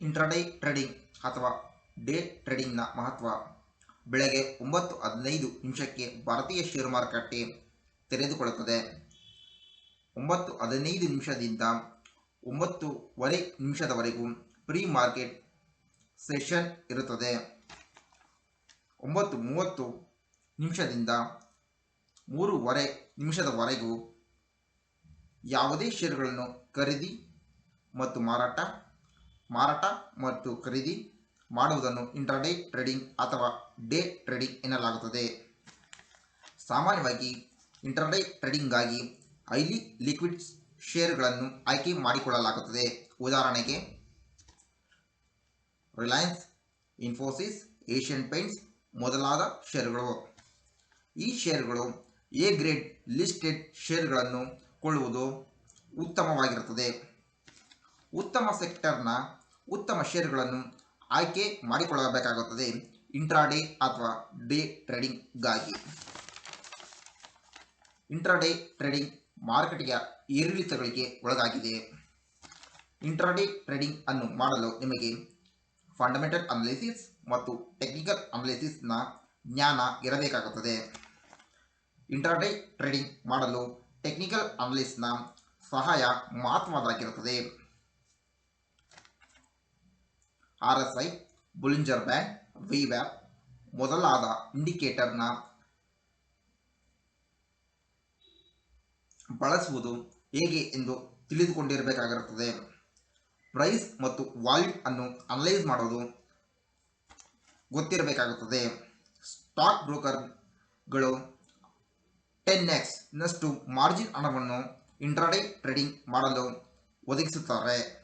Intraday trading ಅಥವಾ day ಟ್ರೇಡಿಂಗ್ನ ಮಹತ್ವ. ಬೆಳಗ್ಗೆ ಒಂಬತ್ತು ಹದಿನೈದು ನಿಮಿಷಕ್ಕೆ ಭಾರತೀಯ ಷೇರು ಮಾರುಕಟ್ಟೆ ತೆರೆದುಕೊಳ್ಳುತ್ತದೆ. ಒಂಬತ್ತು ಹದಿನೈದು ನಿಮಿಷದಿಂದ ಒಂಬತ್ತುವರೆ ನಿಮಿಷದವರೆಗೂ ಪ್ರೀ ಮಾರ್ಕೆಟ್ ಸೆಷನ್ ಇರುತ್ತದೆ. ಒಂಬತ್ತು ಮೂವತ್ತು ನಿಮಿಷದಿಂದ ಮೂರುವರೆ ನಿಮಿಷದವರೆಗೂ ಯಾವುದೇ ಷೇರುಗಳನ್ನು ಖರೀದಿ ಮತ್ತು ಮಾರಾಟ ಮಾರಾಟ ಮತ್ತು ಖರೀದಿ ಮಾಡುವುದನ್ನು ಇಂಟ್ರಾಡೇ ಟ್ರೇಡಿಂಗ್ ಅಥವಾ ಡೇ ಟ್ರೇಡಿಂಗ್ ಎನ್ನಲಾಗುತ್ತದೆ. ಸಾಮಾನ್ಯವಾಗಿ ಇಂಟ್ರಾಡೇ ಟ್ರೇಡಿಂಗ್ಗಾಗಿ ಹೈಲಿ ಲಿಕ್ವಿಡ್ ಶೇರುಗಳನ್ನು ಆಯ್ಕೆ ಮಾಡಿಕೊಳ್ಳಲಾಗುತ್ತದೆ. ಉದಾಹರಣೆಗೆ ರಿಲಯನ್ಸ್ ಇನ್ಫೋಸಿಸ್ ಏಷ್ಯನ್ ಪೇಂಟ್ಸ್ ಮೊದಲಾದ ಶೇರುಗಳು ಈ ಶೇರುಗಳು ಎ ಗ್ರೇಡ್ ಲಿಸ್ಟೆಡ್ ಶೇರುಗಳನ್ನು ಕೊಳ್ಳುವುದು ಉತ್ತಮವಾಗಿರುತ್ತದೆ. ಉತ್ತಮ ಸೆಕ್ಟರ್ನ ಉತ್ತಮ ಷೇರುಗಳನ್ನು ಆಯ್ಕೆ ಮಾಡಿಕೊಳ್ಳಬೇಕಾಗುತ್ತದೆ ಇಂಟ್ರಾಡೇ ಅಥವಾ ಡೇ ಟ್ರೇಡಿಂಗ್ಗಾಗಿ. ಇಂಟ್ರಾಡೇ ಟ್ರೇಡಿಂಗ್ ಮಾರುಕಟ್ಟೆಯ ಏರಿಳಿತಗಳಿಗೆ ಒಳಗಾಗಿದೆ. ಇಂಟ್ರಾಡೇ ಟ್ರೇಡಿಂಗ್ ಅನ್ನು ಮಾಡಲು ನಿಮಗೆ ಫಂಡಮೆಂಟಲ್ ಅನಾಲಿಸಿಸ್ ಮತ್ತು ಟೆಕ್ನಿಕಲ್ ಅನಾಲಿಸಿಸ್ನ ಜ್ಞಾನ ಇರಬೇಕಾಗುತ್ತದೆ. ಇಂಟ್ರಾಡೇ ಟ್ರೇಡಿಂಗ್ ಮಾಡಲು ಟೆಕ್ನಿಕಲ್ ಅನಾಲಿಸ್ನ ಸಹಾಯ ಮಹತ್ವದಾಗಿರುತ್ತದೆ R S I Bollinger band ವಿವ್ಯಾಪ್, ಮೊದಲಾದ ಇಂಡಿಕೇಟರ್ನ ಬಳಸುವುದು ಹೇಗೆ ಎಂದು ತಿಳಿದುಕೊಂಡಿರಬೇಕಾಗಿರುತ್ತದೆ. ಪ್ರೈಸ್ ಮತ್ತು ವಾಲ್ಯೂಮ್ ಅನ್ನು ಅನಲೈಸ್ ಮಾಡೋದು ಗೊತ್ತಿರಬೇಕಾಗುತ್ತದೆ. ಸ್ಟಾಕ್ ಬ್ರೋಕರ್ಗಳು ಟೆನ್ ಎಕ್ಸ್ ನಷ್ಟು ಮಾರ್ಜಿನ್ ಹಣವನ್ನು ಇಂಟ್ರಾಡೇ ಟ್ರೇಡಿಂಗ್ ಮಾಡಲು ಒದಗಿಸುತ್ತಾರೆ.